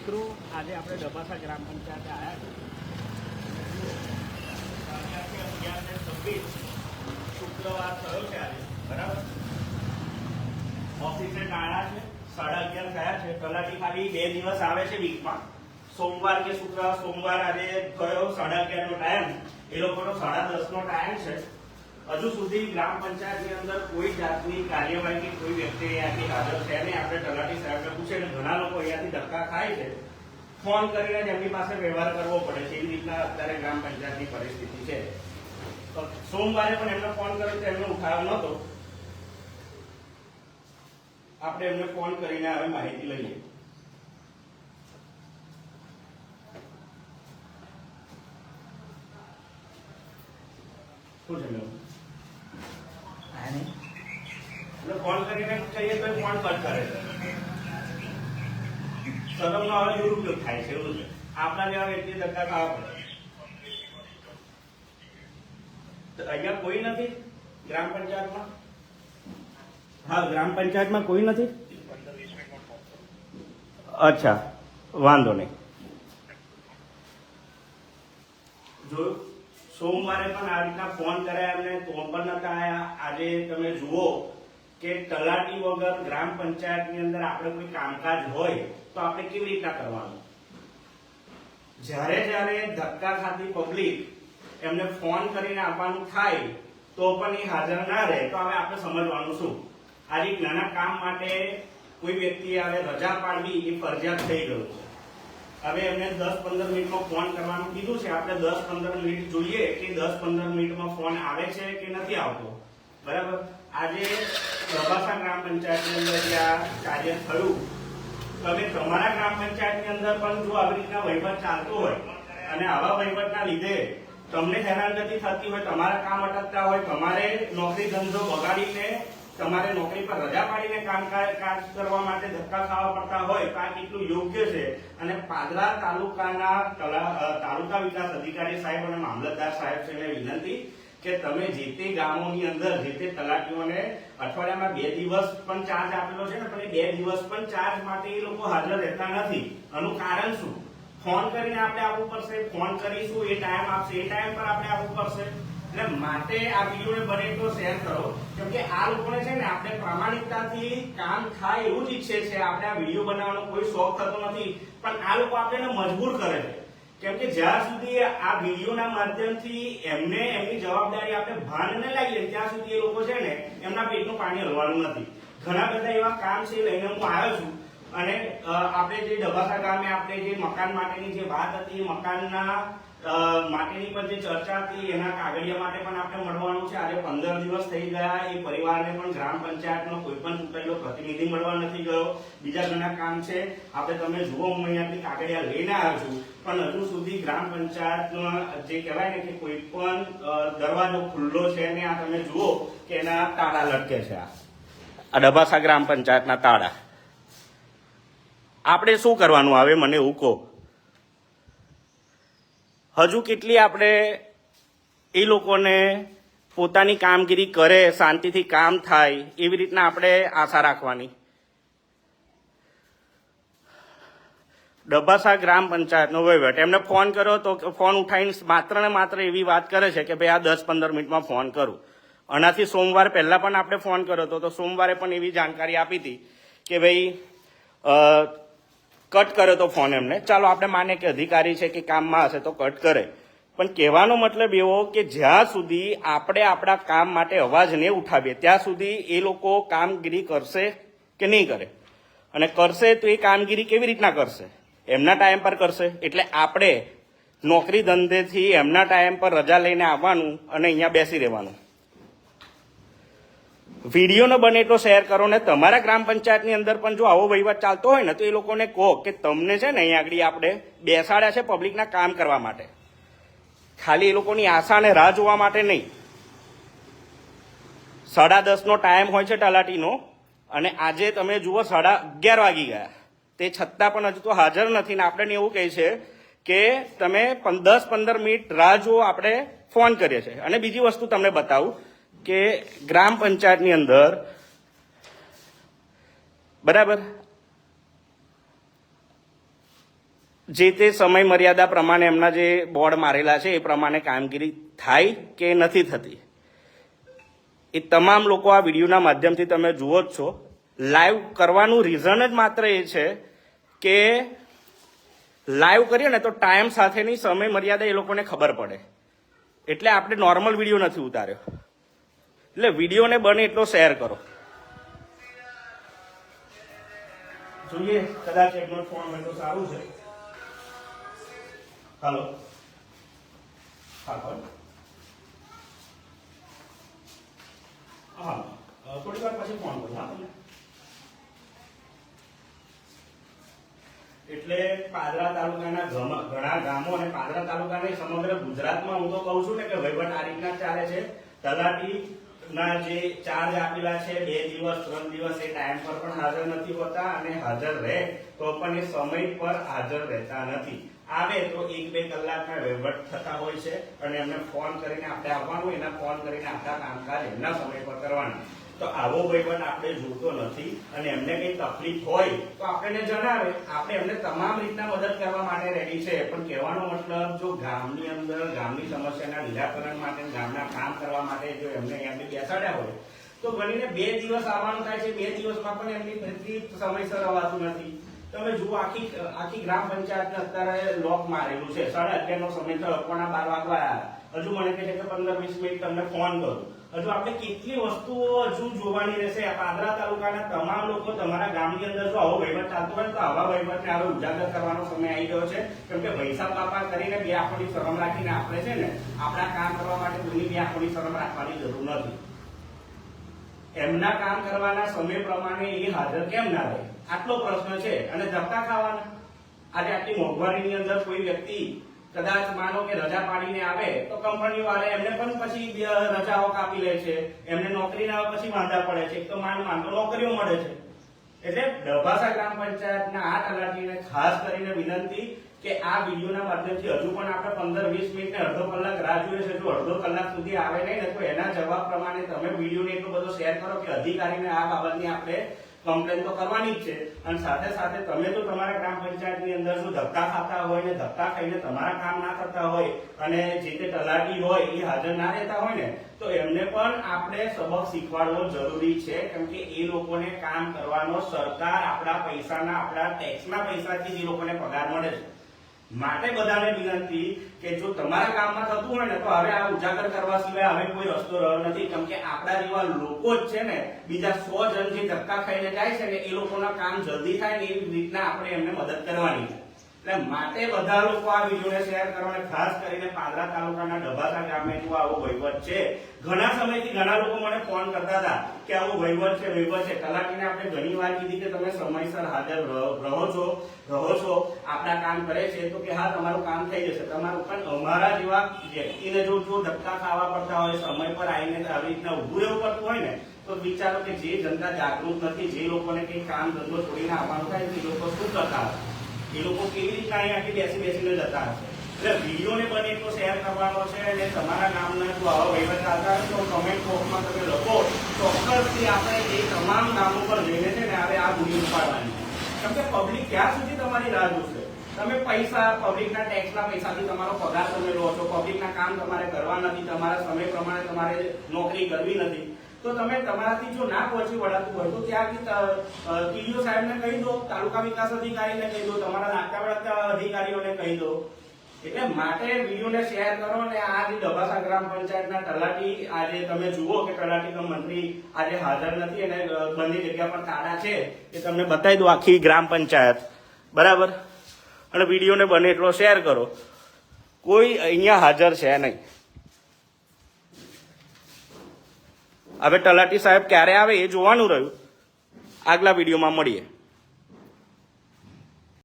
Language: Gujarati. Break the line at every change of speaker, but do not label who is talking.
મિત્રો, આજે આપણે ડબાસા ગ્રામ પંચાયતે આવ્યા છે શુક્રવાર થયો છે આજે, બરાબર? ઓફિસે ટાળા છે, સાડા અગિયાર થયા છે, તલાટી ખાલી બે દિવસ આવે છે વીકમાં. સોમવાર કે શુક્રવાર, સોમવાર આજે ગયો સાડા અગિયાર નો ટાઈમ એ લોકોનો સાડા દસ નો ટાઈમ છે. હજુ સુધી ગ્રામ પંચાયતની અંદર કોઈ જાતની કાર્યવાહી કે કોઈ વ્યક્તિ અહીંયાથી હાજર છે નહીં. આપણે તલાટી સાહેબને પૂછે ને ઘણા લોકો અહીંયાથી ધક્કા ખાય છે. ફોન કરીને એમની પાસે વ્યવહાર કરવો પડે છે. એવી રીતના અત્યારે ગ્રામ પંચાયતની પરિસ્થિતિ છે. સોમવારે પણ એમને ફોન કર્યો તો એમનો ઉઠાવ નહોતો. આપણે એમને ફોન કરીને હવે માહિતી લઈએ. શું છે મેમ? એટલે ફોન કરીને કહીએ તો ફોન કટ કરે છે શરમનો હવે દુરુપયોગ થાય છે, એવું છે. આપણા જેવા વ્યક્તિ ધક્કા ખાવા પડે અહીંયા કોઈ નથી ગ્રામ પંચાયતમાં? હા, ગ્રામ પંચાયતમાં કોઈ નથી? અચ્છા, વાંધો નહીં. જો સોમવારે પણ આ રીતના ફોન કર્યા એમને તો પણ નતા આવ્યા આજે તમે જુઓ કે તલાટી વગર ગ્રામ પંચાયતની અંદર આપણે કોઈ કામકાજ હોય તો આપણે કેવી રીતના કરવાનું? જ્યારે જ્યારે ધક્કા ખાતી પબ્લિક એમને ફોન કરીને આપવાનું થાય, તો પણ એ હાજર ના રહે. તો હવે આપણે સમજવાનું શું? આજે નાના કામ માટે કોઈ વ્યક્તિ હવે રજા પાડવી એ ફરજિયાત થઈ ગયું છે. હવે એમને દસ પંદર મિનિટમાં ફોન કરવાનું કીધું છે. આપણે દસ પંદર મિનિટ જોઈએ કે દસ પંદર મિનિટમાં ફોન આવે છે કે નથી આવતો. બરાબર? આજે પ્રભાસા ગ્રામ પંચાયતની અંદર જે કાર્ય થયું તમે તમારા ગ્રામ પંચાયતની અંદર પણ જો આવી રીતના વહીવટ ચાલતો હોય અને આવા વહીવટના લીધે તમને હેરાનગતિ થતી હોય, તમારા કામ અટકતા હોય, તમારે નોકરી ધંધો બગાડીને તમારે નોકરી પર રજા પાડીને કામ કાજ કરવા માટે ધક્કા ખાવા પડતા હોય, તો આ કેટલું યોગ્ય છે? અને પાદરા તાલુકાના તલા- તાલુકા વિકાસ અધિકારી સાહેબ અને મામલતદાર સાહેબ છે વિનંતી કે તમે જે તે ગામોની અંદર જે તે તલાટીઓને અઠવાડિયામાં બે દિવસ પણ ચાર્જ આપેલો છે ને પણ એ બે દિવસ પણ ચાર્જ માટે એ લોકો હાજર રહેતા નથી. આનું કારણ શું? ફોન કરીને આપણે આવવું પડશે, ફોન કરીશું, એ ટાઈમ આપશે, એ ટાઈમ પર આપણે આવવું પડશે. એટલે માટે આ વિડીયોને બને એટલો શેર કરો. કેમ કે આ લોકોને છે ને, આપણે પ્રામાણિકતાથી કામ થાય એવું જ ઈચ્છે છે. આપણે આ વીડિયો બનાવવાનો કોઈ શોખ થતો નથી. પણ આ લોકો આપણને મજબૂર કરે છે. કેમ કે જ્યાં સુધી આ વિડીયોના માધ્યમથી એમને એમની જવાબદારી આપણે ભાન ન લાગીએ, ત્યાં સુધી એ લોકો છે ને એમના પેટનું પાણી હલવાનું નથી. ઘણા બધા એવા કામ છે લઈને હું આવ્યો છું. અને આપણે જે ડબાસા ગામે આપણે જે મકાન માટેની જે વાત હતી, મકાનના માટેની પણ જે ચર્ચા હતી, એના કાગળિયા માટે પણ આપણે મળવાનું છે. આજે પંદર દિવસ થઈ ગયા. એ પરિવારને પણ ગ્રામ પંચાયતનો કોઈ પણ ચૂંટાયેલો પ્રતિનિધિ મળવા નથી ગયો. બીજા ઘણા કામ છે. આપણે તમે જુઓ, હું અહીંયાથી કાગળિયા લઈને આવ્યો છું. પણ હજુ સુધી ગ્રામ પંચાયતમાં જે કહેવાય ને કે કોઈ પણ દરવાજો ખુલ્લો છે ને, આ તમે જુઓ કે એના તાળા લટકે છે આ. ડબાસા ગ્રામ પંચાયતના તાળા. આપણે શું કરવાનું આવે, મને એવું કહો. હજુ કેટલી આપણે એ લોકોને પોતાની કામગીરી કરે, શાંતિથી કામ થાય, એવી રીતના આપણે આશા રાખવાની. ડબાસા ગ્રામ પંચાયતનો વહીવટ. એમને ફોન કર્યો તો ફોન ઉઠાવીને માત્ર ને માત્ર એવી વાત કરે છે કે ભાઈ આ દસ પંદર મિનિટમાં ફોન કરું. આનાથી સોમવાર પહેલા પણ આપણે ફોન કર્યો હતો, તો સોમવારે પણ એવી જાણકારી આપી હતી કે ભાઈ કટ કર્યો તો ફોન એમને. ચાલો, આપણે માને કે અધિકારી છે કે કામમાં હશે તો કટ કરે. પણ કહેવાનો મતલબ એવો કે જ્યાં સુધી આપણે આપણા કામ માટે અવાજ નહીં ઉઠાવીએ, ત્યાં સુધી એ લોકો કામગીરી કરશે કે નહીં કરે. અને કરશે તો એ કામગીરી કેવી રીતના કરશે? એમના ટાઈમ પર કરશે. એટલે આપણે નોકરી ધંધેથી એમના ટાઈમ પર રજા લઈને આવવાનું અને અહીંયા બેસી રહેવાનું. વિડીયોનો બને એટલો શેર કરો ને તમારા ગ્રામ પંચાયતની અંદર પણ જો આવો વહીવટ ચાલતો હોય ને તો એ લોકોને કહો કે તમને છે ને અહીંયા આગળ આપણે બેસાડ્યા છે પબ્લિકના કામ કરવા માટે. ખાલી એ લોકોની આશા અને રાહ જોવા માટે નહીં. સાડા દસનો ટાઈમ હોય છે તલાટીનો અને આજે તમે જુઓ સાડા અગિયાર વાગી ગયા. તે છતાં પણ હજુ તો હાજર નથી ને આપણે એવું કહે છે કે તમે દસ પંદર મિનિટ રાહ જુઓ, આપણે ફોન કરીએ છીએ. અને બીજી વસ્તુ તમને બતાવું કે ગ્રામ પંચાયતની અંદર બરાબર? જે તે સમય મર્યાદા પ્રમાણે એમના જે બોર્ડ મારેલા છે, એ પ્રમાણે કામગીરી થાય કે નથી થતી? એ તમામ લોકો આ વિડીયોના માધ્યમથી તમે જુઓ જ છો. લાઈવ કરવાનું રીઝન જ માત્ર એ છે કે લાઈવ કરીએ ને તો ટાઈમ સાથેની સમય મર્યાદા એ લોકોને ખબર પડે. એટલે આપણે નોર્મલ વીડિયો નથી ઉતાર્યો. એટલે વિડીયોને બને એટલો શેર કરો. જોઈએ, કદાચ એમનો ફોન હોય સારું છે. હાલો. હા હા થોડી વાર પછી ફોન કરું એટલે પાદરા તાલુકાના ઘણા ગામો અને પાદરા તાલુકાની સમગ્ર ગુજરાતમાં હું તો કહું છું ને કે વહીવટ આ રીતના ચાલે છે. તલાટી ના, જે ચાર્જ આપેલા છે, બે દિવસ, ત્રણ દિવસ, એ ટાઈમ પર પણ હાજર નથી હોતા અને હાજર રહે, તો પણ એ સમય પર હાજર રહેતા નથી. આવે તો એક બે કલાકના વહીવટ થતા હોય છે અને એમને ફોન કરીને આપણે આવવાનું, એના ફોન કરીને આપણા કામકાજ એમના સમય પર કરવાના. તો આવો વહીવટ આપણે જોતો નથી અને એમને કઈ તકલીફ હોય તો આપણને જણાવે. આપણે એમને તમામ રીતના મદદ કરવા માટે રેડી છે. પણ કહેવાનો મતલબ, જો ગામની અંદર, ગામની સમસ્યાના નિરાકરણ માટે, ગામના કામ કરવા માટે જો એમને એમને બેસાડ્યા હોય, તો ગણીને બે દિવસ આવવાનું થાય છે. બે દિવસમાં પણ એમની પ્રતિ સમયસર અવાતું નથી. તમે જુઓ, આખી આખી ગ્રામ પંચાયતને અત્યારે લોક મારેલું છે. સાડા અત્યારનો સમય થયો પોણા બાર વાગવા આવ્યા હજુ મને કહે છે કે પંદર, વીસ મિનિટ તમને ફોન કરું. હજુ આપણે કેટલી વસ્તુઓ હજુ જોવાની રહેશે? પાદરા તાલુકાના તમામ લોકો તમારા ગામની અંદર જો આવો વહીવટ ચાલતો હોય તો આવા વહીવટને હવે ઉજાગર કરવાનો સમય આવી ગયો છે. કેમ કે પૈસા પાપા કરીને બે આંખોની શરમ રાખીને આપણે છે ને આપણા કામ કરવા માટે કોઈની બે આંખોની શરમ રાખવાની જરૂર નથી. એમના કામ કરવાના સમય પ્રમાણે એ હાજર કેમ ના રહે? આટલો પ્રશ્ન છે. અને ધક્કા ખાવાના? આજે આટલી મોંઘવારીની અંદર કોઈ વ્યક્તિ કદાચ માનો કે રજા પાડીને આવે તો કંપની વાળા એમને પણ પછી રજાઓ કાપી લે છે. એમને નોકરી ના આવે પછી વાંધા પડે છે. તો માન માન તો નોકરીઓ મળે છે. એટલે ડભાસા ગ્રામ પંચાયતના આ તલાટીને ખાસ કરીને વિનંતી કે આ વિડીયોના માધ્યમથી હજુ પણ આપણે પંદર વીસ મિનિટ ને અડધો કલાક રાહ જોઈએ છે. જો અડધો કલાક સુધી આવે નહીં, તો એના જવાબ પ્રમાણે તમે વિડીયોને એટલો બધો શેર કરો કે અધિકારીને આ બાબતની આપણે કમ્પ્લેન તો કરવાની જ છે. અને સાથે સાથે તમે તો તમારા ગ્રામ પંચાયતની અંદર જો ધક્કા ખાતા હોય ને ધક્કા ખાઈને તમારા કામ ના થતા હોય અને જે તે તલાટી હોય એ હાજર ના રહેતા હોય ને, તો એમને પણ આપણે સબક શીખવાડવો જરૂરી છે. કેમ કે એ લોકોને કામ કરવાનો સરકાર આપણા પૈસાના, આપણા ટેક્સના પૈસાથી જ એ લોકોને પગાર મળે છે. માટે બધાને વિનંતી કે જો તમારા કામમાં થતું હોય ને, તો હવે આ ઉજાગર કરવા સિવાય હવે કોઈ રસ્તો રહ્યો નથી. કેમ કે આપણા જેવા લોકો જ છે ને, બીજા સો જણ જે ધક્કા ખાઈને જાય છે ને, એ લોકોના કામ જલ્દી થાય ને એવી રીતના આપણે એમને મદદ કરવાની છે. એટલે માટે બધા લોકો આ વિડીયોને શેર કરો ખાસ કરીને પાદરા તાલુકાના ડભાસા ગામે જો આવો વહીવટ છે. ઘણા સમયથી ઘણા લોકો મને ફોન કરતા હતા કે આવો વહીવટ છે વહીવટ છે. કલાકીને આપણે ઘણી વાર કીધી કે તમે સમયસર હાજર રહો છો રહો છો, આપણા કામ કરે છે તો કે હા, તમારું કામ થઈ જશે. તમારું પણ અમારા જેવા વ્યક્તિને જો જો ધક્કા ખાવા પડતા હોય, સમય પર આવીને આવી રીતના ઊભું રહેવું પડતું હોય ને, તો વિચારો કે જે જનતા જાગૃત નથી, જે લોકોને કઈ કામ ધંધો છોડીને આવવાનું થાય, તે લોકો શું કરતા હશે? એ લોકો કેવી રીતના અહીંયા આખી બેસી બેસીને જતા હશે? એટલે વિડીયોને બને એટલો શેર કરવાનો છે અને તમારા ગામના જો આવા વહીવટ ચાલતા હશે તો કમેન્ટ બોક્સમાં તમે લખો. ચોક્કસથી આપણે એ તમામ ગામો પર જઈને છે ને હવે આ ભૂલી ઉપાડવાની. કેમ કે પબ્લિક ક્યાં સુધી તમારી રાહ જોશે? તમે પૈસા પબ્લિકના ટેક્સના પૈસાથી તમારો પગાર તમે લો છો પબ્લિકના કામ તમારે કરવા નથી, તમારા સમય પ્રમાણે તમારે નોકરી કરવી નથી. તો તમે તમારાથી જો ના પહોંચી વળાતું હોય તો ત્યાંથી ટીડીઓ સાહેબને કહી દો, તાલુકા વિકાસ અધિકારીને કહી દો, તમારા નાકા વળગતા અધિકારીઓને કહી દો. એટલે માટે વિડીયોને શેર કરો અને જે ડબાસા ગ્રામ પંચાયતના તલાટી, આજે તમે જુઓ કે તલાટી તો મંત્રી આજે હાજર નથી અને બંને જગ્યા પર તાળા છે એ તમને બતાવી દો આખી ગ્રામ પંચાયત. બરાબર? અને વિડીયોને બને એટલો શેર કરો. કોઈ અહીંયા હાજર છે નહીં. હવે તલાટી સાહેબ ક્યારે આવે એ જોવાનું રહ્યું. આગલા વિડીયોમાં મળીએ.